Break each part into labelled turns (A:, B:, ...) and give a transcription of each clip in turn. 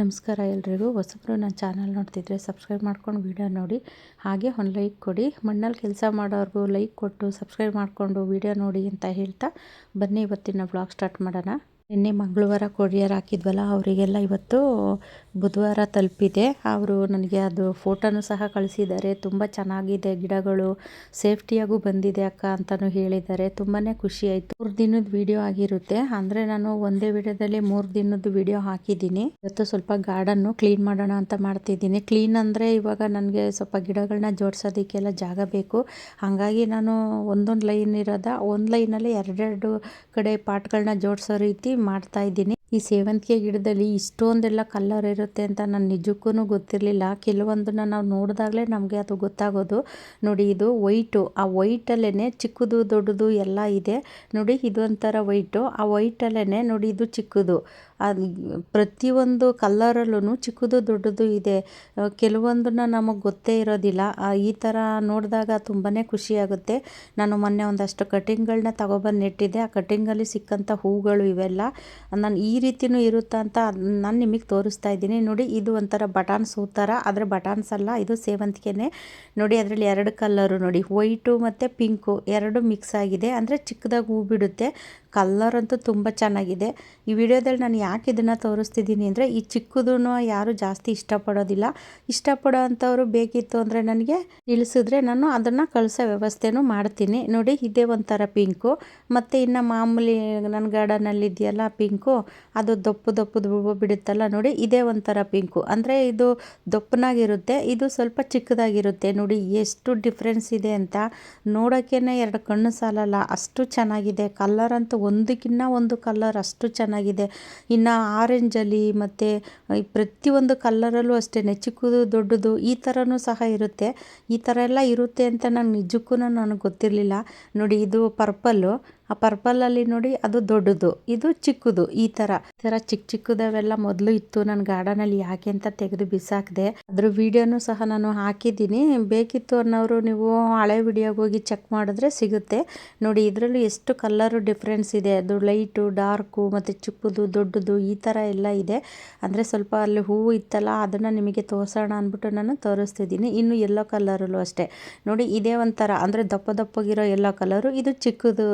A: ನಮಸ್ಕಾರ ಎಲ್ರಿಗೂ. ಹೊಸಬ್ರು ನನ್ನ ಚಾನಲ್ ನೋಡ್ತಿದ್ರೆ ಸಬ್ಸ್ಕ್ರೈಬ್ ಮಾಡ್ಕೊಂಡು ವೀಡಿಯೋ ನೋಡಿ. ಹಾಗೆ ಒಂದು ಲೈಕ್ ಕೊಡಿ. ಮಣ್ಣಲ್ಲಿ ಕೆಲಸ ಮಾಡೋರಿಗೂ ಲೈಕ್ ಕೊಟ್ಟು ಸಬ್ಸ್ಕ್ರೈಬ್ ಮಾಡಿಕೊಂಡು ವೀಡಿಯೋ ನೋಡಿ ಅಂತ ಹೇಳ್ತಾ ಬನ್ನಿ. ಇವತ್ತಿನ ಬ್ಲಾಗ್ ಸ್ಟಾರ್ಟ್ ಮಾಡೋಣ. ನಿನ್ನೆ ಮಂಗಳವಾರ ಕೊರಿಯರ್ ಹಾಕಿದ್ವಲ್ಲ, ಅವರಿಗೆಲ್ಲ ಇವತ್ತು ಬುಧವಾರ ತಲುಪಿದೆ. ಅವರು ನನಗೆ ಅದು ಫೋಟೋನು ಸಹ ಕಳಿಸಿದ್ದಾರೆ. ತುಂಬ ಚೆನ್ನಾಗಿದೆ, ಗಿಡಗಳು ಸೇಫ್ಟಿಯಾಗೂ ಬಂದಿದೆ ಅಕ್ಕ ಅಂತಲೂ ಹೇಳಿದ್ದಾರೆ. ತುಂಬಾ ಖುಷಿ ಆಯಿತು. ಮೂರು ದಿನದ ವಿಡಿಯೋ ಆಗಿರುತ್ತೆ. ಅಂದರೆ ನಾನು ಒಂದೇ ವಿಡಿಯೋದಲ್ಲಿ ಮೂರು ದಿನದ ವಿಡಿಯೋ ಹಾಕಿದ್ದೀನಿ. ಇವತ್ತು ಸ್ವಲ್ಪ ಗಾರ್ಡನ್ನು ಕ್ಲೀನ್ ಮಾಡೋಣ ಅಂತ ಮಾಡ್ತಿದ್ದೀನಿ. ಕ್ಲೀನ್ ಅಂದರೆ ಇವಾಗ ನನಗೆ ಸ್ವಲ್ಪ ಗಿಡಗಳನ್ನ ಜೋಡಿಸೋದಕ್ಕೆಲ್ಲ ಜಾಗ ಬೇಕು. ಹಾಗಾಗಿ ನಾನು ಒಂದೊಂದು ಲೈನ್ ಇರೋದ, ಒಂದು ಲೈನಲ್ಲಿ ಎರಡೆರಡು ಕಡೆ ಪಾಟ್ಗಳನ್ನ ಜೋಡಿಸೋ ರೀತಿ ಮಾಡ್ತಾ ಇದ್ದೀನಿ. ಈ ಸೇವಂತಿಗೆ ಗಿಡದಲ್ಲಿ ಇಷ್ಟೊಂದೆಲ್ಲ ಕಲರ್ ಇರುತ್ತೆ ಅಂತ ನಾನು ನಿಜಕ್ಕೂ ಗೊತ್ತಿರಲಿಲ್ಲ. ಕೆಲವೊಂದನ್ನ ನಾವು ನೋಡಿದಾಗಲೇ ನಮಗೆ ಅದು ಗೊತ್ತಾಗೋದು. ನೋಡಿ, ಇದು ವೈಟು ಆ ವೈಟಲ್ಲೇ ಚಿಕ್ಕದು, ದೊಡ್ಡದು ಎಲ್ಲ ಇದೆ. ನೋಡಿ, ಇದೊಂಥರ ವೈಟು ಆ ವೈಟಲ್ಲೇ ನೋಡಿ, ಇದು ಚಿಕ್ಕದು. ಅದು ಪ್ರತಿಯೊಂದು ಕಲ್ಲರಲ್ಲೂ ಚಿಕ್ಕದು ದೊಡ್ಡದು ಇದೆ. ಕೆಲವೊಂದನ್ನ ನಮಗೆ ಗೊತ್ತೇ ಇರೋದಿಲ್ಲ. ಈ ಥರ ನೋಡಿದಾಗ ತುಂಬಾ ಖುಷಿಯಾಗುತ್ತೆ ನಾನು ಮೊನ್ನೆ ಒಂದಷ್ಟು ಕಟಿಂಗ್ಗಳನ್ನ ತಗೊಬಂದು ನೆಟ್ಟಿದ್ದೆ. ಆ ಕಟಿಂಗಲ್ಲಿ ಸಿಕ್ಕಂಥ ಹೂಗಳು ಇವೆಲ್ಲ ನಾನು ಈ ರೀತಿಯೂ ಇರುತ್ತಾ ಅಂತ ನಾನು ನಿಮಗೆ ತೋರಿಸ್ತಾ ಇದ್ದೀನಿ. ನೋಡಿ, ಇದು ಒಂಥರ ಬಟಾನ್ಸ್ ಹೂ ಥರ ಆದರೆ ಬಟಾನ್ಸ್ ಅಲ್ಲ, ಇದು ಸೇವಂತಿಗೆನೇ. ನೋಡಿ, ಅದರಲ್ಲಿ ಎರಡು ಕಲ್ಲರು ನೋಡಿ. ವೈಟು ಮತ್ತು ಪಿಂಕು, ಎರಡು ಮಿಕ್ಸ್ ಆಗಿದೆ. ಅಂದರೆ ಚಿಕ್ಕದಾಗಿ ಹೂ ಬಿಡುತ್ತೆ. ಕಲ್ಲರ್ ಅಂತೂ ತುಂಬ ಚೆನ್ನಾಗಿದೆ. ಈ ವಿಡಿಯೋದಲ್ಲಿ ನಾನು ಯಾಕೆ ಇದನ್ನು ತೋರಿಸ್ತಿದ್ದೀನಿ ಅಂದರೆ, ಈ ಚಿಕ್ಕದೂ ಯಾರು ಜಾಸ್ತಿ ಇಷ್ಟಪಡೋದಿಲ್ಲ. ಇಷ್ಟಪಡೋ ಅಂಥವ್ರು ಬೇಕಿತ್ತು ಅಂದರೆ ನನಗೆ ತಿಳಿಸಿದ್ರೆ ನಾನು ಅದನ್ನು ಕಳಿಸೋ ವ್ಯವಸ್ಥೆನೂ ಮಾಡ್ತೀನಿ. ನೋಡಿ, ಇದೇ ಒಂಥರ ಪಿಂಕು. ಮತ್ತು ಇನ್ನು ಮಾಮೂಲಿ ನನ್ನ ಗಾರ್ಡನಲ್ಲಿ ಇದೆಯಲ್ಲ ಪಿಂಕು, ಅದು ದಪ್ಪು ದಪ್ಪು ಹೂವು ಬಿಡುತ್ತಲ್ಲ, ನೋಡಿ, ಇದೇ ಒಂಥರ ಪಿಂಕು. ಅಂದರೆ ಇದು ದಪ್ಪನಾಗಿರುತ್ತೆ, ಇದು ಸ್ವಲ್ಪ ಚಿಕ್ಕದಾಗಿರುತ್ತೆ. ನೋಡಿ, ಎಷ್ಟು ಡಿಫ್ರೆನ್ಸ್ ಇದೆ ಅಂತ. ನೋಡೋಕ್ಕೇ ಎರಡು ಕಣ್ಣು ಸಾಲಲ್ಲ, ಅಷ್ಟು ಚೆನ್ನಾಗಿದೆ. ಕಲ್ಲರ್ ಅಂತೂ ಒಂದಕ್ಕಿಂತ ಒಂದು ಕಲ್ಲರ್ ಅಷ್ಟು ಚೆನ್ನಾಗಿದೆ. ಇನ್ನು ಆರೆಂಜಲ್ಲಿ ಮತ್ತು ಪ್ರತಿಯೊಂದು ಕಲ್ಲರಲ್ಲೂ ಅಷ್ಟೇ, ನೆಚ್ಚಿಕ್ಕುದು ದೊಡ್ಡದು ಈ ಥರನೂ ಸಹ ಇರುತ್ತೆ. ಈ ಥರ ಎಲ್ಲ ಇರುತ್ತೆ ಅಂತ ನಂಗೆ ನಿಜಕ್ಕೂ ನನಗೆ ಗೊತ್ತಿರಲಿಲ್ಲ. ನೋಡಿ ಇದು ಪರ್ಪಲ್ಲು ಆ ಪರ್ಪಲಲ್ಲಿ ನೋಡಿ ಅದು ದೊಡ್ಡದು, ಇದು ಚಿಕ್ಕದು, ಈ ಥರ ಈ ಥರ ಚಿಕ್ಕ ಚಿಕ್ಕದವೆಲ್ಲ ಮೊದಲು ಇತ್ತು ನನ್ನ ಗಾರ್ಡನಲ್ಲಿ ಯಾಕೆ ಅಂತ ತೆಗೆದು ಬಿಸಾಕಿದೆ. ಅದ್ರ ವಿಡಿಯೋನು ಸಹ ನಾನು ಹಾಕಿದ್ದೀನಿ. ಬೇಕಿತ್ತು ಅನ್ನೋರು ನೀವು ಹಳೆ ವಿಡಿಯೋಗೆ ಹೋಗಿ ಚೆಕ್ ಮಾಡಿದ್ರೆ ಸಿಗುತ್ತೆ. ನೋಡಿ, ಇದರಲ್ಲೂ ಎಷ್ಟು ಕಲರು ಡಿಫ್ರೆನ್ಸ್ ಇದೆ. ಅದು ಲೈಟು ಡಾರ್ಕು ಮತ್ತು ಚಿಕ್ಕದು, ದೊಡ್ಡದು ಈ ಥರ ಎಲ್ಲ ಇದೆ. ಅಂದರೆ ಸ್ವಲ್ಪ ಅಲ್ಲಿ ಹೂವು ಇತ್ತಲ್ಲ, ಅದನ್ನು ನಿಮಗೆ ತೋರಿಸೋಣ ಅಂದ್ಬಿಟ್ಟು ನಾನು ತೋರಿಸ್ತಿದ್ದೀನಿ. ಇನ್ನು ಎಲ್ಲೋ ಕಲರಲ್ಲೂ ಅಷ್ಟೇ. ನೋಡಿ, ಇದೇ ಒಂಥರ. ಅಂದರೆ ದಪ್ಪ ದಪ್ಪಗಿರೋ ಎಲ್ಲೋ ಕಲರು ಇದು ಚಿಕ್ಕದು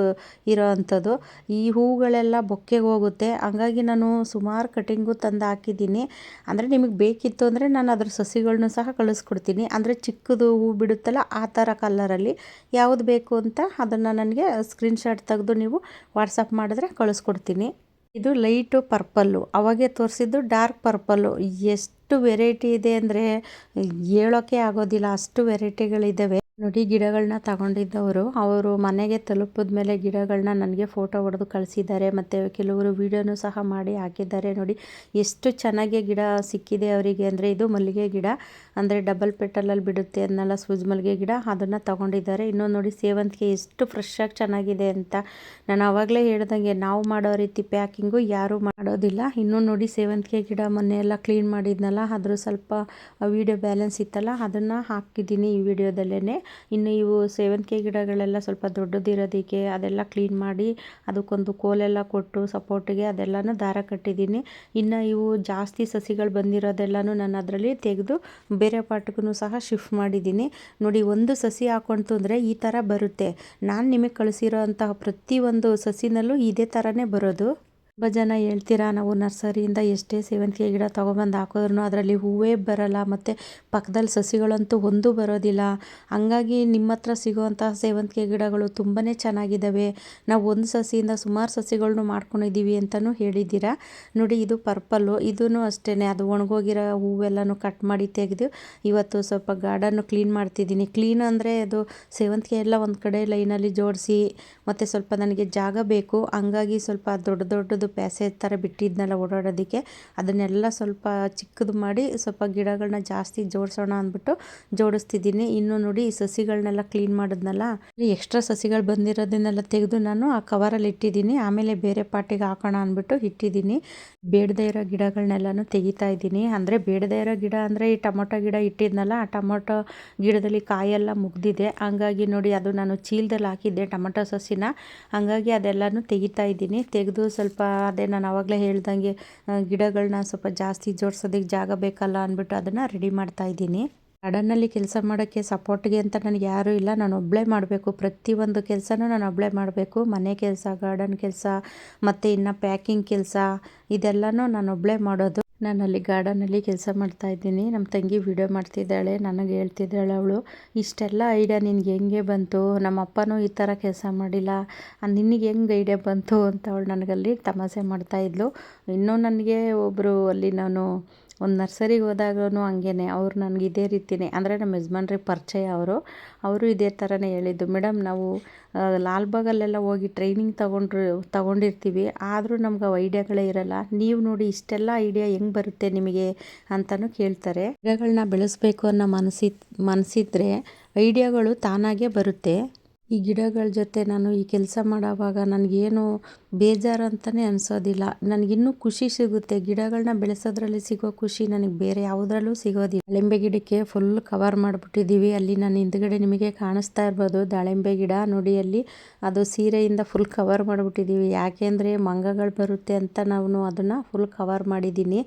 A: ಇರೋ ಅಂಥದ್ದು ಈ ಹೂಗಳೆಲ್ಲ ಬೊಕ್ಕೆಗೆ ಹೋಗುತ್ತೆ. ಹಂಗಾಗಿ ನಾನು ಸುಮಾರು ಕಟಿಂಗು ತಂದು ಹಾಕಿದ್ದೀನಿ. ಅಂದರೆ ನಿಮಗೆ ಬೇಕಿತ್ತು ಅಂದರೆ ನಾನು ಅದ್ರ ಸಸಿಗಳನ್ನೂ ಸಹ ಕಳಿಸ್ಕೊಡ್ತೀನಿ. ಅಂದರೆ ಚಿಕ್ಕದು ಹೂ ಬಿಡುತ್ತಲ್ಲ ಆ ಥರ ಕಲ್ಲರಲ್ಲಿ ಯಾವುದು ಬೇಕು ಅಂತ ಅದನ್ನು ನನಗೆ ಸ್ಕ್ರೀನ್ಶಾಟ್ ತೆಗೆದು ನೀವು ವಾಟ್ಸಪ್ ಮಾಡಿದ್ರೆ ಕಳಿಸ್ಕೊಡ್ತೀನಿ. ಇದು ಲೈಟು ಪರ್ಪಲ್ಲು. ಅವಾಗೆ ತೋರಿಸಿದ್ದು ಡಾರ್ಕ್ ಪರ್ಪಲ್ಲು. ಎಷ್ಟು ವೆರೈಟಿ ಇದೆ ಅಂದರೆ ಹೇಳೋಕ್ಕೆ ಆಗೋದಿಲ್ಲ. ಅಷ್ಟು ವೆರೈಟಿಗಳಿದ್ದಾವೆ ನೋಡಿ ಗಿಡಗಳನ್ನ ತಗೊಂಡಿದ್ದವರು. ಅವರು ಮನೆಗೆ ತಲುಪಿದ ಮೇಲೆ ಗಿಡಗಳನ್ನ ನನಗೆ ಫೋಟೋ ಹೊಡೆದು ಕಳಿಸಿದ್ದಾರೆ. ಮತ್ತು ಕೆಲವರು ವೀಡಿಯೋನು ಸಹ ಮಾಡಿ ಹಾಕಿದ್ದಾರೆ. ನೋಡಿ ಎಷ್ಟು ಚೆನ್ನಾಗಿ ಗಿಡ ಸಿಕ್ಕಿದೆ ಅವರಿಗೆ. ಅಂದರೆ ಇದು ಮಲ್ಲಿಗೆ ಗಿಡ. ಅಂದರೆ ಡಬಲ್ ಪೆಟಲಲ್ಲಿ ಬಿಡುತ್ತೆ ಅದನ್ನೆಲ್ಲ ಸೂಜ್ ಮಲ್ಲಿಗೆ ಗಿಡ. ಅದನ್ನು ತಗೊಂಡಿದ್ದಾರೆ. ಇನ್ನೊಂದು ನೋಡಿ ಸೇವಂತಿಗೆ ಎಷ್ಟು ಫ್ರೆಶ್ಶಾಗಿ ಚೆನ್ನಾಗಿದೆ ಅಂತ. ನಾನು ಆವಾಗಲೇ ಹೇಳ್ದಂಗೆ ನಾವು ಮಾಡೋ ರೀತಿ ಪ್ಯಾಕಿಂಗು ಯಾರೂ ಮಾಡೋದಿಲ್ಲ. ಇನ್ನೂ ನೋಡಿ ಸೇವಂತಿಗೆ ಗಿಡ ಮೊನ್ನೆ ಕ್ಲೀನ್ ಮಾಡಿದ್ನಲ್ಲ. ಅದ್ರ ಸ್ವಲ್ಪ ವೀಡಿಯೋ ಬ್ಯಾಲೆನ್ಸ್ ಇತ್ತಲ್ಲ, ಅದನ್ನು ಹಾಕಿದ್ದೀನಿ ಈ ವಿಡಿಯೋದಲ್ಲೇ ಇನ್ನು ಇವು ಸೇವಂತಿಗೆ ಗಿಡಗಳೆಲ್ಲ ಸ್ವಲ್ಪ ದೊಡ್ಡದಿರೋದಕ್ಕೆ ಅದೆಲ್ಲ ಕ್ಲೀನ್ ಮಾಡಿ ಅದಕ್ಕೊಂದು ಕೋಲೆಲ್ಲ ಕೊಟ್ಟು ಸಪೋರ್ಟಿಗೆ ಅದೆಲ್ಲನೂ ದಾರ ಕಟ್ಟಿದ್ದೀನಿ. ಇನ್ನು ಇವು ಜಾಸ್ತಿ ಸಸಿಗಳು ಬಂದಿರೋದೆಲ್ಲನೂ ನಾನು ಅದರಲ್ಲಿ ತೆಗೆದು ಬೇರೆ ಪಾಟ್ಗೂ ಸಹ ಶಿಫ್ಟ್ ಮಾಡಿದ್ದೀನಿ. ನೋಡಿ ಒಂದು ಸಸಿ ಹಾಕೊಂತು ಅಂದರೆ ಈ ಥರ ಬರುತ್ತೆ. ನಾನು ನಿಮಗೆ ಕಳಿಸಿರೋ ಅಂತಹ ಪ್ರತಿಯೊಂದು ಸಸಿನಲ್ಲೂ ಇದೇ ಥರನೇ ಬರೋದು. ತುಂಬ ಜನ ಹೇಳ್ತೀರಾ? ನಾವು ನರ್ಸರಿಯಿಂದ ಎಷ್ಟೇ ಸೇವಂತಿಗೆ ಗಿಡ ತೊಗೊಬಂದು ಹಾಕಿದ್ರು ಅದರಲ್ಲಿ ಹೂವೇ ಬರಲ್ಲ, ಮತ್ತು ಪಕ್ಕದಲ್ಲಿ ಸಸಿಗಳಂತೂ ಒಂದೂ ಬರೋದಿಲ್ಲ. ಹಂಗಾಗಿ ನಿಮ್ಮ ಹತ್ರ ಸಿಗುವಂಥ ಸೇವಂತಿಗೆ ಗಿಡಗಳು ತುಂಬಾ ಚೆನ್ನಾಗಿದ್ದಾವೆ ನಾವು ಒಂದು ಸಸಿಯಿಂದ ಸುಮಾರು ಸಸಿಗಳನ್ನೂ ಮಾಡ್ಕೊಂಡಿದ್ದೀವಿ ಅಂತಲೂ ಹೇಳಿದ್ದೀರಾ? ನೋಡಿ, ಇದು ಪರ್ಪಲ್ಲು. ಇದೂ ಅಷ್ಟೇ ಅದು ಒಣಗೋಗಿರೋ ಹೂವೆಲ್ಲನೂ ಕಟ್ ಮಾಡಿ ತೆಗೆದು ಇವತ್ತು ಸ್ವಲ್ಪ ಗಾರ್ಡನ್ನು ಕ್ಲೀನ್ ಮಾಡ್ತಿದ್ದೀನಿ. ಕ್ಲೀನ್ ಅಂದರೆ ಅದು ಸೇವಂತಿಗೆ ಎಲ್ಲ ಒಂದು ಕಡೆ ಲೈನಲ್ಲಿ ಜೋಡಿಸಿ, ಮತ್ತು ಸ್ವಲ್ಪ ನನಗೆ ಜಾಗ ಬೇಕು. ಹಂಗಾಗಿ ಸ್ವಲ್ಪ ದೊಡ್ಡ ದೊಡ್ಡದು ಪ್ಯಾಸೇಜ್ ಥರ ಬಿಟ್ಟಿದ್ನಲ್ಲ ಓಡಾಡೋದಕ್ಕೆ, ಅದನ್ನೆಲ್ಲ ಸ್ವಲ್ಪ ಚಿಕ್ಕದು ಮಾಡಿ ಸ್ವಲ್ಪ ಗಿಡಗಳನ್ನ ಜಾಸ್ತಿ ಜೋಡಿಸೋಣ ಅಂದ್ಬಿಟ್ಟು ಜೋಡಿಸ್ತಿದ್ದೀನಿ. ಇನ್ನು ನೋಡಿ ಈ ಸಸಿಗಳನ್ನೆಲ್ಲ ಕ್ಲೀನ್ ಮಾಡಿದ್ನಲ್ಲ ಎಕ್ಸ್ಟ್ರಾ ಸಸಿಗಳು ಬಂದಿರೋದನ್ನೆಲ್ಲ ತೆಗೆದು ನಾನು ಆ ಕವರಲ್ಲಿ ಇಟ್ಟಿದ್ದೀನಿ. ಆಮೇಲೆ ಬೇರೆ ಪಾಟಿಗೆ ಹಾಕೋಣ ಅಂದ್ಬಿಟ್ಟು ಇಟ್ಟಿದ್ದೀನಿ. ಬೇಡದೇ ಇರೋ ಗಿಡಗಳನ್ನೆಲ್ಲನೂ ತೆಗಿತಾ ಇದ್ದೀನಿ. ಅಂದರೆ ಬೇಡದೇ ಇರೋ ಗಿಡ ಅಂದರೆ ಈ ಟೊಮೊಟೊ ಗಿಡ ಇಟ್ಟಿದ್ನಲ್ಲ, ಆ ಟೊಮೊಟೊ ಗಿಡದಲ್ಲಿ ಕಾಯೆಲ್ಲ ಮುಗ್ದಿದೆ. ಹಂಗಾಗಿ ನೋಡಿ ಅದು ನಾನು ಚೀಲದಲ್ಲಿ ಹಾಕಿದ್ದೆ ಟೊಮೊಟೊ ಸಸಿನ. ಹಂಗಾಗಿ ಅದೆಲ್ಲನೂ ತೆಗಿತಾ ಇದ್ದೀನಿ. ತೆಗೆದು ಸ್ವಲ್ಪ ಅದೇ ನಾನು ಆವಾಗಲೇ ಹೇಳ್ದಂಗೆ ಗಿಡಗಳನ್ನ ಸ್ವಲ್ಪ ಜಾಸ್ತಿ ಜೋಡಿಸೋದಕ್ಕೆ ಜಾಗ ಬೇಕಲ್ಲ ಅಂದ್ಬಿಟ್ಟು ಅದನ್ನು ರೆಡಿ ಮಾಡ್ತಾ ಇದ್ದೀನಿ. ಗಾರ್ಡನ್ನಲ್ಲಿ ಕೆಲಸ ಮಾಡೋಕ್ಕೆ ಸಪೋರ್ಟ್ಗೆ ಅಂತ ನನಗೆ ಯಾರೂ ಇಲ್ಲ. ನಾನು ಒಬ್ಬಳೇ ಮಾಡಬೇಕು. ಪ್ರತಿಯೊಂದು ಕೆಲಸನೂ ನಾನು ಒಬ್ಬಳೇ ಮಾಡಬೇಕು. ಮನೆ ಕೆಲಸ ಗಾರ್ಡನ್ ಕೆಲಸ, ಮತ್ತು ಇನ್ನು ಪ್ಯಾಕಿಂಗ್ ಕೆಲಸ, ಇದೆಲ್ಲನೂ ನಾನು ಒಬ್ಬಳೇ ಮಾಡೋದು. ನಾನು ಅಲ್ಲಿ ಗಾರ್ಡನಲ್ಲಿ ಕೆಲಸ ಮಾಡ್ತಾ ಇದ್ದೀನಿ. ನಮ್ಮ ತಂಗಿ ವಿಡಿಯೋ ಮಾಡ್ತಿದ್ದಾಳೆ, ನನಗೆ ಹೇಳ್ತಿದ್ದಾಳೆ ಅವಳು, ಇಷ್ಟೆಲ್ಲ ಐಡಿಯಾ ನಿನಗೆ ಹೆಂಗೆ ಬಂತು? ನಮ್ಮ ಅಪ್ಪನೂ ಈ ಥರ ಕೆಲಸ ಮಾಡಿಲ್ಲ. ನಿನಗೆ ಹೆಂಗೆ ಐಡಿಯಾ ಬಂತು? ಅಂತ ಅವಳು ನನಗಲ್ಲಿ ತಮಾಷೆ ಮಾಡ್ತಾಯಿದ್ಲು ಇನ್ನೂ ನನಗೆ ಒಬ್ಬರು ಅಲ್ಲಿ ನಾನು ಒಂದು ನರ್ಸರಿಗೆ ಹೋದಾಗೂ ಹಂಗೇ ಅವ್ರು ನನಗೆ ಇದೇ ರೀತಿಯೇ ಅಂದರೆ ನಮ್ಮ ಯಜಮಾನ್ರಿಗೆ ಪರಿಚಯ ಅವರು ಅವರು ಇದೇ ಥರನೇ ಹೇಳಿದ್ದು. ಮೇಡಮ್ ನಾವು ಲಾಲ್ಬಾಗಲ್ಲೆಲ್ಲ ಹೋಗಿ ಟ್ರೈನಿಂಗ್ ತಗೊಂಡ್ರು, ತಗೊಂಡಿರ್ತೀವಿ, ಆದರೂ ನಮ್ಗೆ ಐಡಿಯಾಗಳೇ ಇರಲ್ಲ, ನೀವು ನೋಡಿ ಇಷ್ಟೆಲ್ಲ ಐಡಿಯಾ ಹೆಂಗೆ ಬರುತ್ತೆ ನಿಮಗೆ? ಅಂತಲೂ ಕೇಳ್ತಾರೆ. ಗಿಡಗಳನ್ನ ಬೆಳೆಸಬೇಕು ಅನ್ನೋ ಮನಸ್ಸಿ ಮನಸ್ಸಿದ್ರೆ, ಐಡಿಯಾಗಳು ತಾನಾಗೇ ಬರುತ್ತೆ. ಈ ಗಿಡಗಳ ಜೊತೆ ನಾನು ಈ ಕೆಲಸ ಮಾಡೋವಾಗ ನನಗೇನು ಬೇಜಾರು ಅಂತಲೇ ಅನಿಸೋದಿಲ್ಲ. ನನಗಿನ್ನೂ ಖುಷಿ ಸಿಗುತ್ತೆ. ಗಿಡಗಳನ್ನ ಬೆಳೆಸೋದ್ರಲ್ಲಿ ಸಿಗೋ ಖುಷಿ ನನಗೆ ಬೇರೆ ಯಾವುದ್ರಲ್ಲೂ ಸಿಗೋದಿಲ್ಲ. ದಾಳಿಂಬೆ ಗಿಡಕ್ಕೆ ಫುಲ್ ಕವರ್ ಮಾಡಿಬಿಟ್ಟಿದ್ದೀವಿ. ಅಲ್ಲಿ ನಾನು ಹಿಂದ್ಗಡೆ ನಿಮಗೆ ಕಾಣಿಸ್ತಾ ಇರ್ಬೋದು. ದಾಳಿಂಬೆ ಗಿಡ ನೋಡಿ ಅಲ್ಲಿ ಅದು ಸೀರೆಯಿಂದ ಫುಲ್ ಕವರ್ ಮಾಡಿಬಿಟ್ಟಿದ್ದೀವಿ. ಯಾಕೆಂದರೆ ಮಂಗಗಳು ಬರುತ್ತೆ ಅಂತ ನಾನು ಅದನ್ನು ಫುಲ್ ಕವರ್ ಮಾಡಿದ್ದೀನಿ.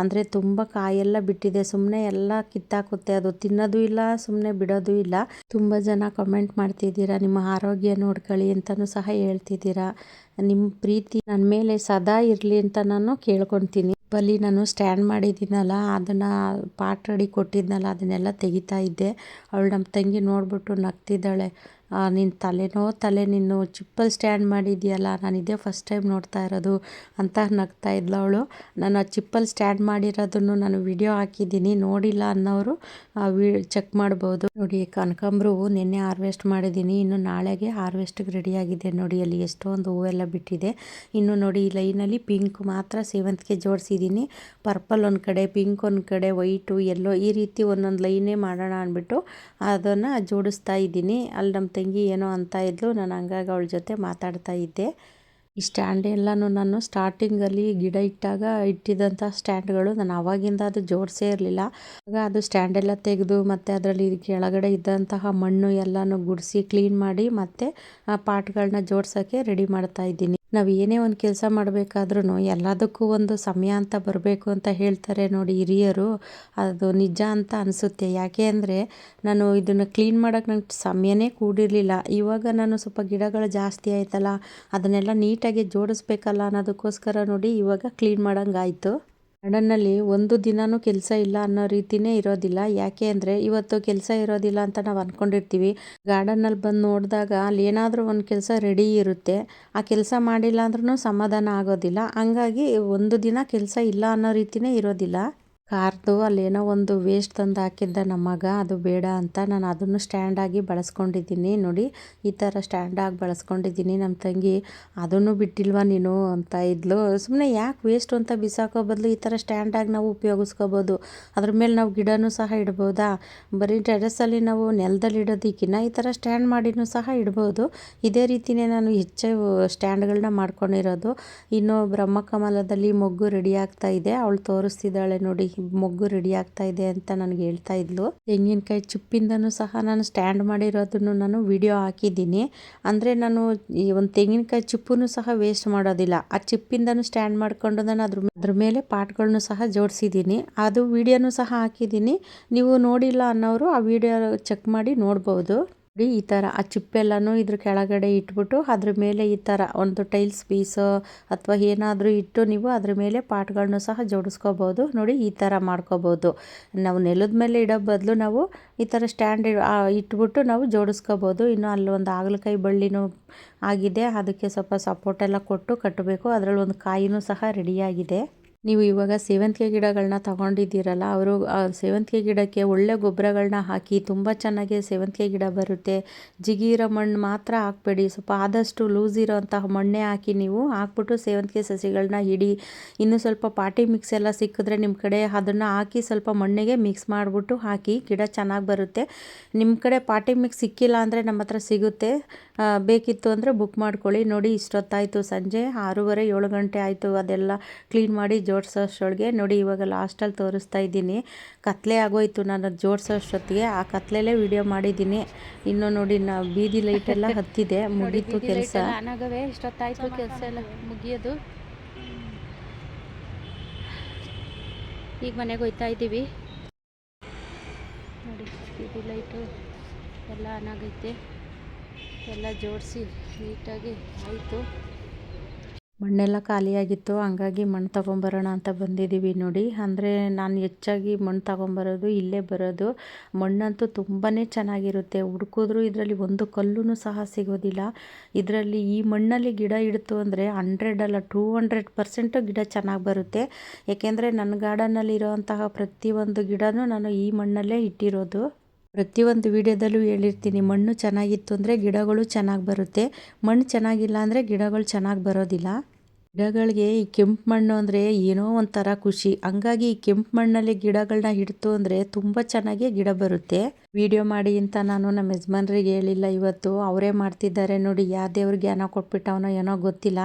A: ಅಂದರೆ ತುಂಬ ಕಾಯೆಲ್ಲ ಬಿಟ್ಟಿದೆ. ಸುಮ್ಮನೆ ಎಲ್ಲ ಕಿತ್ತಾಕುತ್ತೆ. ಅದು ತಿನ್ನೋದು ಇಲ್ಲ ಸುಮ್ಮನೆ ಬಿಡೋದು ಇಲ್ಲ. ತುಂಬ ಜನ ಕಮೆಂಟ್ ಮಾಡ್ತಿದ್ದೀರಾ. ನಿಮ್ಮ ಆರೋಗ್ಯ ನೋಡ್ಕೊಳ್ಳಿ ಅಂತಲೂ ಸಹ ಹೇಳ್ತಿದ್ದೀರಾ. ನಿಮ್ಮ ಪ್ರೀತಿ ನನ್ನ ಮೇಲೆ ಸದಾ ಇರಲಿ ಅಂತ ನಾನು ಕೇಳ್ಕೊತೀನಿ. ಬಲ್ಲಿ ನಾನು ಸ್ಟ್ಯಾಂಡ್ ಮಾಡಿದ್ದೀನಲ್ಲ, ಅದನ್ನು ಪಾಟ್ ರೆಡಿ ಕೊಟ್ಟಿದ್ನಲ್ಲ, ಅದನ್ನೆಲ್ಲ ತೆಗಿತಾ ಇದ್ದೆ. ಅವಳು ನಮ್ಮ ತಂಗಿ ನೋಡಿಬಿಟ್ಟು ನಗ್ತಿದ್ದಾಳೆ. ನಿನ್ನ ತಲೆನೋ, ತಲೆ ನೀನು ಚಿಪ್ಪಲ್ಲಿ ಸ್ಟ್ಯಾಂಡ್ ಮಾಡಿದ್ಯಲ್ಲ, ನಾನು ಇದೇ ಫಸ್ಟ್ ಟೈಮ್ ನೋಡ್ತಾ ಇರೋದು ಅಂತ ನಗ್ತಾ ಇದ್ಲು ಅವಳು. ನಾನು ಆ ಚಿಪ್ಪಲ್ಲಿ ಸ್ಟ್ಯಾಂಡ್ ಮಾಡಿರೋದನ್ನು ನಾನು ವಿಡಿಯೋ ಹಾಕಿದ್ದೀನಿ, ನೋಡಿಲ್ಲ ಅನ್ನೋರು ವಿ ಚೆಕ್ ಮಾಡ್ಬೋದು. ನೋಡಿ, ಕನಕಾಂಬ್ರು ನಿನ್ನೆ ಹಾರ್ವೆಸ್ಟ್ ಮಾಡಿದ್ದೀನಿ, ಇನ್ನು ನಾಳೆಗೆ ಹಾರ್ವೆಸ್ಟಿಗೆ ರೆಡಿಯಾಗಿದೆ ನೋಡಿ, ಅಲ್ಲಿ ಎಷ್ಟೊಂದು ಹೂವೆಲ್ಲ ಬಿಟ್ಟಿದೆ. ಇನ್ನು ನೋಡಿ, ಈ ಲೈನಲ್ಲಿ ಪಿಂಕ್ ಮಾತ್ರ ಸೇವಂತಿಗೆ ಜೋಡಿಸಿದ್ದೀನಿ. ಪರ್ಪಲ್ ಒಂದು ಕಡೆ ಪಿಂಕ್ ಒಂದು ಕಡೆ ವೈಟು ಎಲ್ಲೋ ಈ ರೀತಿ ಒಂದೊಂದು ಲೈನೇ ಮಾಡೋಣ ಅಂದ್ಬಿಟ್ಟು ಅದನ್ನು ಜೋಡಿಸ್ತಾ ಇದ್ದೀನಿ. ಅಲ್ಲಿ ನಮ್ಮ ತಂಗಿ ಏನೋ ಅಂತ ಇದ್ಲು. ನಾನು ಹಂಗಾಗಿ ಅವಳ ಜೊತೆ ಮಾತಾಡ್ತಾ ಇದ್ದೆ. ಈ ಸ್ಟ್ಯಾಂಡ್ ಎಲ್ಲನೂ ನಾನು ಸ್ಟಾರ್ಟಿಂಗಲ್ಲಿ ಗಿಡ ಇಟ್ಟಾಗ ಇಟ್ಟಿದ್ದಂಥ ಸ್ಟ್ಯಾಂಡ್ಗಳು ನಾನು ಅವಾಗಿಂದ ಅದು ಜೋಡಿಸೇ ಇರಲಿಲ್ಲ. ಆಗ ಅದು ಸ್ಟ್ಯಾಂಡೆಲ್ಲ ತೆಗೆದು ಮತ್ತು ಅದರಲ್ಲಿ ಕೆಳಗಡೆ ಇದ್ದಂತಹ ಮಣ್ಣು ಎಲ್ಲನೂ ಗುಡಿಸಿ ಕ್ಲೀನ್ ಮಾಡಿ ಮತ್ತು ಆ ಪಾಟ್ಗಳನ್ನ ಜೋಡ್ಸೋಕ್ಕೆ ರೆಡಿ ಮಾಡ್ತಾ ಇದ್ದೀನಿ. ನಾವು ಏನೇ ಒಂದು ಕೆಲಸ ಮಾಡಬೇಕಾದ್ರೂ ಎಲ್ಲದಕ್ಕೂ ಒಂದು ಸಮಯ ಅಂತ ಬರಬೇಕು ಅಂತ ಹೇಳ್ತಾರೆ ನೋಡಿ ಹಿರಿಯರು. ಅದು ನಿಜ ಅಂತ ಅನಿಸುತ್ತೆ. ಯಾಕೆ ಅಂದರೆ ನಾನು ಇದನ್ನು ಕ್ಲೀನ್ ಮಾಡೋಕ್ಕೆ ನಂಗೆ ಸಮಯನೇ ಕೂಡಿರಲಿಲ್ಲ. ಇವಾಗ ನಾನು ಸ್ವಲ್ಪ ಗಿಡಗಳು ಜಾಸ್ತಿ ಆಯ್ತಲ್ಲ, ಅದನ್ನೆಲ್ಲ ನೀಟಾಗಿ ಜೋಡಿಸ್ಬೇಕಲ್ಲ ಅನ್ನೋದಕ್ಕೋಸ್ಕರ ನೋಡಿ ಇವಾಗ ಕ್ಲೀನ್ ಮಾಡೋಂಗಾಯ್ತು. ಗಾರ್ಡನ್ನಲ್ಲಿ ಒಂದು ದಿನವೂ ಕೆಲಸ ಇಲ್ಲ ಅನ್ನೋ ರೀತಿನೇ ಇರೋದಿಲ್ಲ. ಯಾಕೆ ಅಂದರೆ ಇವತ್ತು ಕೆಲಸ ಇರೋದಿಲ್ಲ ಅಂತ ನಾವು ಅಂದ್ಕೊಂಡಿರ್ತೀವಿ ಗಾರ್ಡನ್ನಲ್ಲಿ ಬಂದು ನೋಡಿದಾಗ ಅಲ್ಲಿ ಏನಾದರೂ ಒಂದು ಕೆಲಸ ರೆಡಿ ಇರುತ್ತೆ. ಆ ಕೆಲಸ ಮಾಡಿಲ್ಲ ಅಂದ್ರೂ ಸಮಾಧಾನ ಆಗೋದಿಲ್ಲ. ಹಂಗಾಗಿ ಒಂದು ದಿನ ಕೆಲಸ ಇಲ್ಲ ಅನ್ನೋ ರೀತಿನೇ ಇರೋದಿಲ್ಲ. ಕಾರ್ದು ಅಲ್ಲೇನೋ ಒಂದು ವೇಸ್ಟ್ ತಂದು ಹಾಕಿದ್ದ ನಮ್ಮಗ ಮಗ, ಅದು ಬೇಡ ಅಂತ ನಾನು ಅದನ್ನು ಸ್ಟ್ಯಾಂಡಾಗಿ ಬಳಸ್ಕೊಂಡಿದ್ದೀನಿ. ನೋಡಿ, ಈ ಥರ ಸ್ಟ್ಯಾಂಡಾಗಿ ಬಳಸ್ಕೊಂಡಿದ್ದೀನಿ. ನಮ್ಮ ತಂಗಿ, ಅದನ್ನು ಬಿಟ್ಟಿಲ್ವಾ ನೀನು? ಅಂತ ಇದ್ಲು. ಸುಮ್ಮನೆ ಯಾಕೆ ವೇಸ್ಟ್ ಅಂತ ಬಿಸಾಕೋ ಬದಲು ಈ ಥರ ಸ್ಟ್ಯಾಂಡಾಗಿ ನಾವು ಉಪಯೋಗಿಸ್ಕೋಬೋದು? ಅದ್ರ ಮೇಲೆ ನಾವು ಗಿಡನೂ ಸಹ ಇಡ್ಬೋದಾ? ಬರೀ ಟೆರೆಸಲ್ಲಿ ನಾವು ನೆಲದಲ್ಲಿ ಇಡೋದಕ್ಕಿಂತ ಈ ಥರ ಸ್ಟ್ಯಾಂಡ್ ಮಾಡಿನೂ ಸಹ ಇಡ್ಬೋದು. ಇದೇ ರೀತಿಯೇ ನಾನು ಹೆಚ್ಚು ಸ್ಟ್ಯಾಂಡ್ಗಳನ್ನ ಮಾಡ್ಕೊಂಡಿರೋದು. ಇನ್ನು ಬ್ರಹ್ಮಕಮಲದಲ್ಲಿ ಮೊಗ್ಗು ರೆಡಿ ಆಗ್ತಾ ಇದೆ. ಅವಳು ತೋರಿಸ್ತಿದ್ದಾಳೆ ನೋಡಿ. ಮೊಗ್ಗು ರೆಡಿ ಆಗ್ತಾ ಇದೆ ಅಂತ ನನಗೆ ಹೇಳ್ತಾ ಇದ್ಲು. ತೆಂಗಿನಕಾಯಿ ಚಿಪ್ಪಿಂದನೂ ಸಹ ನಾನು ಸ್ಟ್ಯಾಂಡ್ ಮಾಡಿರೋದನ್ನು ನಾನು ವಿಡಿಯೋ ಹಾಕಿದ್ದೀನಿ. ಅಂದರೆ ನಾನು ಈ ಒಂದು ತೆಂಗಿನಕಾಯಿ ಚಿಪ್ಪನ್ನು ಸಹ ವೇಸ್ಟ್ ಮಾಡೋದಿಲ್ಲ. ಆ ಚಿಪ್ಪಿಂದನೂ ಸ್ಟ್ಯಾಂಡ್ ಮಾಡ್ಕೊಂಡು ನಾನು ಅದ್ರ ಅದ್ರ ಮೇಲೆ ಪಾಟ್ಗಳನ್ನು ಸಹ ಜೋಡಿಸಿದ್ದೀನಿ. ಅದು ವಿಡಿಯೋನು ಸಹ ಹಾಕಿದ್ದೀನಿ. ನೀವು ನೋಡಿಲ್ಲ ಅನ್ನೋರು ಆ ವಿಡಿಯೋ ಚೆಕ್ ಮಾಡಿ ನೋಡ್ಬೋದು. ಈ ಥರ ಆ ಚಿಪ್ಪೆಲ್ಲನೂ ಇದ್ರ ಕೆಳಗಡೆ ಇಟ್ಬಿಟ್ಟು ಅದ್ರ ಮೇಲೆ ಈ ಥರ ಒಂದು ಟೈಲ್ಸ್ ಪೀಸ್ ಅಥವಾ ಏನಾದರೂ ಇಟ್ಟು ನೀವು ಅದ್ರ ಮೇಲೆ ಪಾಟ್ಗಳನ್ನೂ ಸಹ ಜೋಡಿಸ್ಕೋಬೋದು. ನೋಡಿ ಈ ಥರ ಮಾಡ್ಕೋಬೋದು. ನಾವು ನೆಲದ ಮೇಲೆ ಇಡೋ ಬದಲು ನಾವು ಈ ಥರ ಸ್ಟ್ಯಾಂಡ್ ಇಟ್ಬಿಟ್ಟು ನಾವು ಜೋಡಿಸ್ಕೋಬೋದು. ಇನ್ನು ಅಲ್ಲೊಂದು ಹಾಗಲಕಾಯಿ ಬಳ್ಳಿನೂ ಆಗಿದೆ. ಅದಕ್ಕೆ ಸ್ವಲ್ಪ ಸಪೋರ್ಟ್ ಎಲ್ಲ ಕೊಟ್ಟು ಕಟ್ಟಬೇಕು. ಅದರಲ್ಲಿ ಒಂದು ಕಾಯಿನೂ ಸಹ ರೆಡಿಯಾಗಿದೆ ನೀವು ಇವಾಗ ಸೇವಂತಿಗೆ ಗಿಡಗಳನ್ನ ತಗೊಂಡಿದ್ದೀರಲ್ಲ, ಅವರು ಸೇವಂತಿಗೆ ಗಿಡಕ್ಕೆ ಒಳ್ಳೆ ಗೊಬ್ಬರಗಳನ್ನ ಹಾಕಿ ತುಂಬ ಚೆನ್ನಾಗಿ ಸೇವಂತಿಗೆ ಗಿಡ ಬರುತ್ತೆ. ಜಿಗಿರೋ ಮಣ್ಣು ಮಾತ್ರ ಹಾಕಬೇಡಿ. ಸ್ವಲ್ಪ ಆದಷ್ಟು ಲೂಸ್ ಇರೋಂತಹ ಮಣ್ಣೆ ಹಾಕಿ ನೀವು ಹಾಕ್ಬಿಟ್ಟು ಸೇವಂತಿಗೆ ಸಸಿಗಳನ್ನ ಹಿಡಿ, ಇನ್ನು ಸ್ವಲ್ಪ ಪಾಟಿ ಮಿಕ್ಸ್ ಎಲ್ಲ ಸಿಕ್ಕಿದ್ರೆ ನಿಮ್ಮ ಕಡೆ ಅದನ್ನು ಹಾಕಿ ಸ್ವಲ್ಪ ಮಣ್ಣಿಗೆ ಮಿಕ್ಸ್ ಮಾಡಿಬಿಟ್ಟು ಹಾಕಿ ಗಿಡ ಚೆನ್ನಾಗಿ ಬರುತ್ತೆ. ನಿಮ್ಮ ಕಡೆ ಪಾಟಿ ಮಿಕ್ಸ್ ಸಿಕ್ಕಿಲ್ಲ ಅಂದರೆ ನಮ್ಮ ಹತ್ರ ಸಿಗುತ್ತೆ. ಬೇಕಿತ್ತು ಅಂದರೆ ಬುಕ್ ಮಾಡ್ಕೊಳ್ಳಿ. ನೋಡಿ ಇಷ್ಟೊತ್ತಾಯಿತು ಸಂಜೆ ಆರೂವರೆ ಏಳು ಗಂಟೆ ಆಯಿತು ಅದೆಲ್ಲ ಕ್ಲೀನ್ ಮಾಡಿ ಜೋಡಿಸೋ ಅಷ್ಟೊಳಗೆ ನೋಡಿ ಇವಾಗ ಲಾಸ್ಟಲ್ಲಿ ತೋರಿಸ್ತಾ ಇದ್ದೀನಿ. ಕತ್ಲೆ ಆಗೋಯ್ತು ನಾನು ಜೋಡಿಸೋ ಅಷ್ಟೊತ್ತಿಗೆ ಆ ಕತ್ಲೆಲೇ ವಿಡಿಯೋ ಮಾಡಿದ್ದೀನಿ. ಇನ್ನು ನೋಡಿ ನಾ ಬೀದಿ ಲೈಟ್ ಲೈಟೆಲ್ಲ ಹತ್ತಿದೆ. ಮುಗೀತು ಕೆಲಸ.
B: ಇಷ್ಟೊತ್ತಾಯ್ತು ಕೆಲಸ ಎಲ್ಲ ಮುಗಿಯೋದು.
A: ಈಗ ಮನೆಗೆ ಹೋಯ್ತಾ ಇದ್ದೀವಿ. ನೋಡಿ ಬೀದಿ ಲೈಟು ಎಲ್ಲ ಆನ್ ಆಗೈತೆ. ಎಲ್ಲ ಜೋಡಿಸಿ ನೀಟಾಗಿ ಆಯಿತು. ಮಣ್ಣೆಲ್ಲ ಖಾಲಿಯಾಗಿತ್ತು, ಹಂಗಾಗಿ ಮಣ್ಣು ತೊಗೊಂಬರೋಣ ಅಂತ ಬಂದಿದ್ದೀವಿ ನೋಡಿ. ಅಂದರೆ ನಾನು ಹೆಚ್ಚಾಗಿ ಮಣ್ಣು ತಗೊಂಬರೋದು ಇಲ್ಲೇ ಬರೋದು. ಮಣ್ಣಂತೂ ತುಂಬಾ ಚೆನ್ನಾಗಿರುತ್ತೆ. ಹುಡ್ಕಿದ್ರು ಇದರಲ್ಲಿ ಒಂದು ಕಲ್ಲೂ ಸಹ ಸಿಗೋದಿಲ್ಲ. ಇದರಲ್ಲಿ ಈ ಮಣ್ಣಲ್ಲಿ ಗಿಡ ಇಡ್ತು ಅಂದರೆ ಹಂಡ್ರೆಡ್ ಅಲ್ಲ ಟೂ ಹಂಡ್ರೆಡ್ ಪರ್ಸೆಂಟು ಗಿಡ ಚೆನ್ನಾಗಿ ಬರುತ್ತೆ. ಏಕೆಂದರೆ ನನ್ನ ಗಾರ್ಡನಲ್ಲಿ ಇರೋವಂತಹ ಪ್ರತಿಯೊಂದು ಗಿಡನೂ ನಾನು ಈ ಮಣ್ಣಲ್ಲೇ ಇಟ್ಟಿರೋದು. ಪ್ರತಿಯೊಂದು ವಿಡಿಯೋದಲ್ಲೂ ಹೇಳಿರ್ತೀನಿ, ಮಣ್ಣು ಚೆನ್ನಾಗಿತ್ತು ಅಂದರೆ ಗಿಡಗಳು ಚೆನ್ನಾಗಿ ಬರುತ್ತೆ, ಮಣ್ಣು ಚೆನ್ನಾಗಿಲ್ಲ ಅಂದರೆ ಗಿಡಗಳು ಚೆನ್ನಾಗಿ ಬರೋದಿಲ್ಲ. ಗಿಡಗಳಿಗೆ ಈ ಕೆಂಪು ಮಣ್ಣು ಅಂದರೆ ಏನೋ ಒಂಥರ ಖುಷಿ. ಹಂಗಾಗಿ ಈ ಕೆಂಪು ಮಣ್ಣಲ್ಲಿ ಗಿಡಗಳನ್ನ ಹಿಡಿತು ಅಂದರೆ ತುಂಬ ಚೆನ್ನಾಗಿ ಗಿಡ ಬರುತ್ತೆ. ವಿಡಿಯೋ ಮಾಡಿ ಅಂತ ನಾನು ನಮ್ಮ ಯಜಮಾನ್ರಿಗೆ ಹೇಳಿಲ್ಲ ಇವತ್ತು. ಅವರೇ ಮಾಡ್ತಿದ್ದಾರೆ ನೋಡಿ ಯಾವ ದೇವ್ರಿಗೆ ಜ್ಞಾನ ಕೊಟ್ಬಿಟ್ಟವನೋ ಏನೋ ಗೊತ್ತಿಲ್ಲ.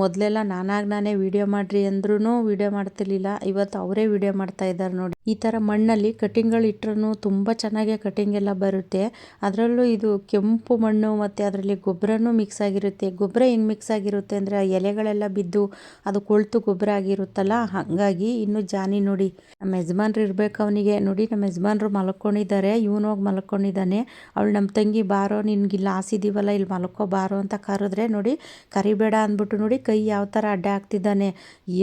A: ಮೊದಲೆಲ್ಲ ನಾನಾಗ ನಾನೇ ವಿಡಿಯೋ ಮಾಡಿರಿ ಅಂದ್ರೂ ವಿಡಿಯೋ ಮಾಡ್ತಿರ್ಲಿಲ್ಲ. ಇವತ್ತು ಅವರೇ ವಿಡಿಯೋ ಮಾಡ್ತಾ ಇದ್ದಾರೆ ನೋಡಿ. ಈ ಥರ ಮಣ್ಣಲ್ಲಿ ಕಟಿಂಗ್ಗಳು ಇಟ್ಟರೂ ತುಂಬ ಚೆನ್ನಾಗೆ ಕಟಿಂಗ್ ಎಲ್ಲ ಬರುತ್ತೆ. ಅದರಲ್ಲೂ ಇದು ಕೆಂಪು ಮಣ್ಣು ಮತ್ತು ಅದರಲ್ಲಿ ಗೊಬ್ಬರನೂ ಮಿಕ್ಸ್ ಆಗಿರುತ್ತೆ. ಗೊಬ್ಬರ ಹೆಂಗೆ ಮಿಕ್ಸ್ ಆಗಿರುತ್ತೆ ಅಂದರೆ ಎಲೆಗಳೆಲ್ಲ ಬಿದ್ದು ಅದು ಕೊಳ್ತು ಗೊಬ್ಬರ ಆಗಿರುತ್ತಲ್ಲ, ಹಾಗಾಗಿ ಇನ್ನು ಜಾನಿ ನೋಡಿ. ನಮ್ಮ ಯಜಮಾನ್ರು ಇರಬೇಕು ಅವನಿಗೆ. ನೋಡಿ, ನಮ್ಮ ಯಜಮಾನ್ರು ಮಲ್ಕೊಂಡಿದ್ದಾರೆ. ಇವನು ಹೋಗಿ ಮಲ್ಕೊಂಡಿದ್ದಾನೆ. ಅವಳು ನಮ್ಮ ತಂಗಿ, ಬಾರೋ ನಿನ್ಗೆ ಇಲ್ಲಿ ಹಾಸಿದೀವಲ್ಲ ಇಲ್ಲಿ ಮಲ್ಕೋ, ಬಾರೋ ಅಂತ ಕರೆದ್ರೆ ನೋಡಿ, ಕರಿಬೇಡ ಅಂದ್ಬಿಟ್ಟು ನೋಡಿ, ಕೈ ಯಾವ ಥರ ಅಡ್ಡ ಹಾಕ್ತಿದ್ದಾನೆ.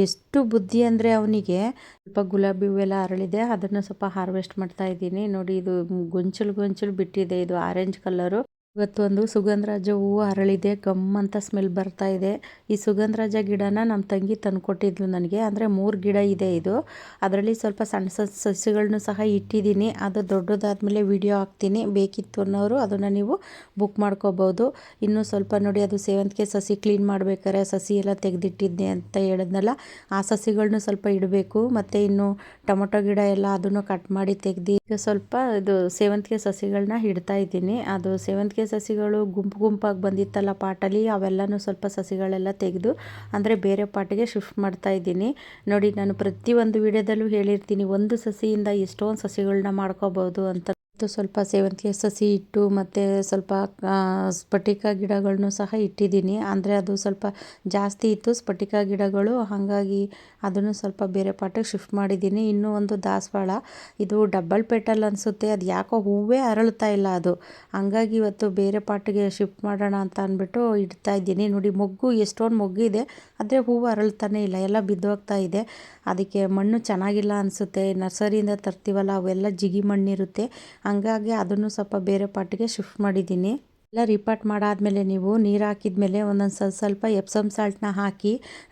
A: ಎಷ್ಟು ಬುದ್ಧಿ ಅಂದರೆ ಅವನಿಗೆ. ಸ್ವಲ್ಪ ಗುಲಾಬಿ ಹೂವೆಲ್ಲ ಅರಳಿದೆ. ಅದನ್ನು ಸ್ವಲ್ಪ ಹಾರ್ವೆಸ್ಟ್ ಮಾಡ್ತಾ ಇದ್ದೀನಿ. ನೋಡಿ, ಇದು ಗೊಂಚಲು ಗೊಂಚಲು ಬಿಟ್ಟಿದೆ. ಇದು ಆರೆಂಜ್ ಕಲರು. ಇವತ್ತೊಂದು ಸುಗಂಧರಾಜ ಹೂವು ಅರಳಿದೆ, ಗಮ್ ಅಂತ ಸ್ಮೆಲ್ ಬರ್ತಾ ಇದೆ. ಈ ಸುಗಂಧರಾಜ ಗಿಡನ ನಮ್ಮ ತಂಗಿ ತಂದುಕೊಟ್ಟಿದ್ಲು ನನಗೆ. ಅಂದರೆ ಮೂರು ಗಿಡ ಇದೆ ಇದು. ಅದರಲ್ಲಿ ಸ್ವಲ್ಪ ಸಣ್ಣ ಸಣ್ಣ ಸಸ್ಯಗಳನ್ನೂ ಸಹ ಇಟ್ಟಿದ್ದೀನಿ. ಅದು ದೊಡ್ಡದಾದ್ಮೇಲೆ ವಿಡಿಯೋ ಹಾಕ್ತೀನಿ. ಬೇಕಿತ್ತು ಅನ್ನೋರು ಅದನ್ನು ನೀವು ಬುಕ್ ಮಾಡ್ಕೋಬೋದು. ಇನ್ನೂ ಸ್ವಲ್ಪ ನೋಡಿ, ಅದು ಸೇವಂತಿಗೆ ಸಸಿ ಕ್ಲೀನ್ ಮಾಡಬೇಕಾರೆ ಸಸಿ ಎಲ್ಲ ತೆಗೆದಿಟ್ಟಿದ್ದೆ ಅಂತ ಹೇಳಿದ್ನಲ್ಲ, ಆ ಸಸಿಗಳನ್ನೂ ಸ್ವಲ್ಪ ಇಡಬೇಕು. ಮತ್ತು ಇನ್ನು ಟೊಮೊಟೊ ಗಿಡ ಎಲ್ಲ ಅದನ್ನು ಕಟ್ ಮಾಡಿ ತೆಗ್ದು ಈಗ ಸ್ವಲ್ಪ ಇದು ಸೇವಂತಿಗೆ ಸಸಿಗಳನ್ನ ಇಡ್ತಾ ಇದ್ದೀನಿ. ಅದು ಸೇವಂತಿಗೆ ಸಸಿಗಳು ಗುಂಪು ಗುಂಪಾಗಿ ಬಂದಿತ್ತಲ್ಲ ಪಾಟಲ್ಲಿ, ಅವೆಲ್ಲನೂ ಸ್ವಲ್ಪ ಸಸಿಗಳೆಲ್ಲ ತೆಗೆದು ಅಂದರೆ ಬೇರೆ ಪಾಟಿಗೆ ಶಿಫ್ಟ್ ಮಾಡ್ತಾ ಇದ್ದೀನಿ. ನೋಡಿ, ನಾನು ಪ್ರತಿಯೊಂದು ವಿಡಿಯೋದಲ್ಲೂ ಹೇಳಿರ್ತೀನಿ, ಒಂದು ಸಸಿಯಿಂದ ಎಷ್ಟೊಂದು ಸಸಿಗಳನ್ನ ಮಾಡ್ಕೋಬೋದು ಅಂತ. ಮತ್ತು ಸ್ವಲ್ಪ ಸೇವಂತಿಗೆ ಸಸಿ ಇಟ್ಟು ಮತ್ತು ಸ್ವಲ್ಪ ಸ್ಫಟಿಕ ಗಿಡಗಳನ್ನು ಸಹ ಇಟ್ಟಿದ್ದೀನಿ. ಅಂದರೆ ಅದು ಸ್ವಲ್ಪ ಜಾಸ್ತಿ ಇತ್ತು ಸ್ಫಟಿಕ ಗಿಡಗಳು. ಹಾಗಾಗಿ ಅದನ್ನು ಸ್ವಲ್ಪ ಬೇರೆ ಪಾಟಿಗೆ ಶಿಫ್ಟ್ ಮಾಡಿದ್ದೀನಿ. ಇನ್ನೂ ಒಂದು ದಾಸವಾಳ. ಇದು ಡಬ್ಬಲ್ ಪೆಟಲ್ ಅನಿಸುತ್ತೆ. ಅದು ಯಾಕೋ ಹೂವೇ ಅರಳ್ತಾ ಇಲ್ಲ ಅದು. ಹಂಗಾಗಿ ಇವತ್ತು ಬೇರೆ ಪಾಟಿಗೆ ಶಿಫ್ಟ್ ಮಾಡೋಣ ಅಂತ ಅಂದ್ಬಿಟ್ಟು ಇಡ್ತಾ ಇದ್ದೀನಿ. ನೋಡಿ, ಮೊಗ್ಗು ಎಷ್ಟೊಂದು ಮೊಗ್ಗಿದೆ ಆದರೆ ಹೂವು ಅರಳ್ತಾನೆ ಇಲ್ಲ. ಎಲ್ಲ ಬಿದ್ದೋಗ್ತಾ ಇದೆ. ಅದಕ್ಕೆ ಮಣ್ಣು ಚೆನ್ನಾಗಿಲ್ಲ ಅನಿಸುತ್ತೆ. ನರ್ಸರಿಯಿಂದ ತರ್ತೀವಲ್ಲ, ಅವೆಲ್ಲ ಜಿಗಿ ಮಣ್ಣಿರುತ್ತೆ. ಹಂಗಾಗಿ ಅದನ್ನು ಸ್ವಲ್ಪ ಬೇರೆ ಪಾಟಿಗೆ ಶಿಫ್ಟ್ ಮಾಡಿದ್ದೀನಿ. ಎಲ್ಲ ರಿಪಾಟ್ ಮಾಡಾದಮೇಲೆ ನೀವು ನೀರು ಹಾಕಿದ್ಮೇಲೆ ಒಂದೊಂದು ಸ್ವಲ್ಪ ಸ್ವಲ್ಪ ಎಪ್ಸಮ್ ಸಾಲ್ಟ್ನ ಹಾಕಿ,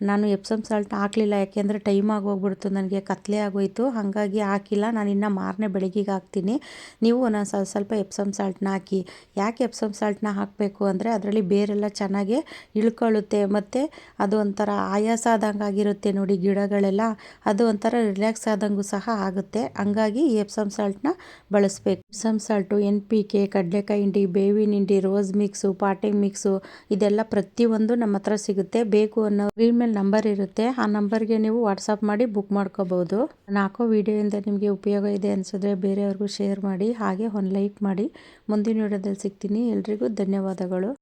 A: ನಾನು ಎಪ್ಸಮ್ ಸಾಲ್ಟ್ ಹಾಕಲಿಲ್ಲ. ಯಾಕೆಂದರೆ ಟೈಮ್ ಆಗೋಗ್ಬಿಡ್ತು. ನನಗೆ ಕತ್ಲೆ ಆಗೋಯಿತು. ಹಾಗಾಗಿ ಹಾಕಿಲ್ಲ. ನಾನು ಇನ್ನು ಮಾರನೇ ಬೆಳಗ್ಗೆಗೆ ಹಾಕ್ತೀನಿ. ನೀವು ಒಂದೊಂದು ಸ್ವಲ್ಪ ಸ್ವಲ್ಪ ಎಪ್ಸಮ್ ಸಾಲ್ಟ್ನ ಹಾಕಿ. ಯಾಕೆ ಎಪ್ಸಮ್ ಸಾಲ್ಟ್ನ ಹಾಕಬೇಕು ಅಂದರೆ ಅದರಲ್ಲಿ ಬೇರೆಲ್ಲ ಚೆನ್ನಾಗಿ ಇಳ್ಕೊಳ್ಳುತ್ತೆ. ಮತ್ತು ಅದು ಒಂಥರ ಆಯಾಸ ಆದಂಗೆ ಆಗಿರುತ್ತೆ ನೋಡಿ ಗಿಡಗಳೆಲ್ಲ. ಅದು ಒಂಥರ ರಿಲ್ಯಾಕ್ಸ್ ಆದಂಗೂ ಸಹ ಆಗುತ್ತೆ. ಹಂಗಾಗಿ ಎಪ್ಸಮ್ ಸಾಲ್ಟ್ನ ಬಳಸಬೇಕು. Epsom salt N P K, ಕಡಲೆಕಾಯಿ ಹಿಂಡಿ, ಬೇವಿನ ಹಿಂಡಿ ರೋಸ್ ಮಿಕ್ಸು, ಪಾಟಿಂಗ್ ಮಿಕ್ಸು, ಇದೆಲ್ಲ ಪ್ರತಿಯೊಂದು ನಮ್ಮ ಹತ್ರ ಸಿಗುತ್ತೆ. ಬೇಕು ಅನ್ನೋ ಸ್ಕ್ರೀನ್ ಮೇಲೆ ನಂಬರ್ ಇರುತ್ತೆ. ಆ ನಂಬರ್ಗೆ ನೀವು ವಾಟ್ಸಪ್ ಮಾಡಿ ಬುಕ್ ಮಾಡ್ಕೋಬಹುದು ನಾನು ವಿಡಿಯೋ ವಿಡಿಯೋಯಿಂದ ನಿಮಗೆ ಉಪಯೋಗ ಇದೆ ಅನಿಸಿದ್ರೆ ಬೇರೆಯವ್ರಿಗೂ ಶೇರ್ ಮಾಡಿ, ಹಾಗೆ ಒಂದು ಲೈಕ್ ಮಾಡಿ. ಮುಂದಿನ ವಿಡಿಯೋದಲ್ಲಿ ಸಿಗ್ತೀನಿ. ಎಲ್ರಿಗೂ ಧನ್ಯವಾದಗಳು.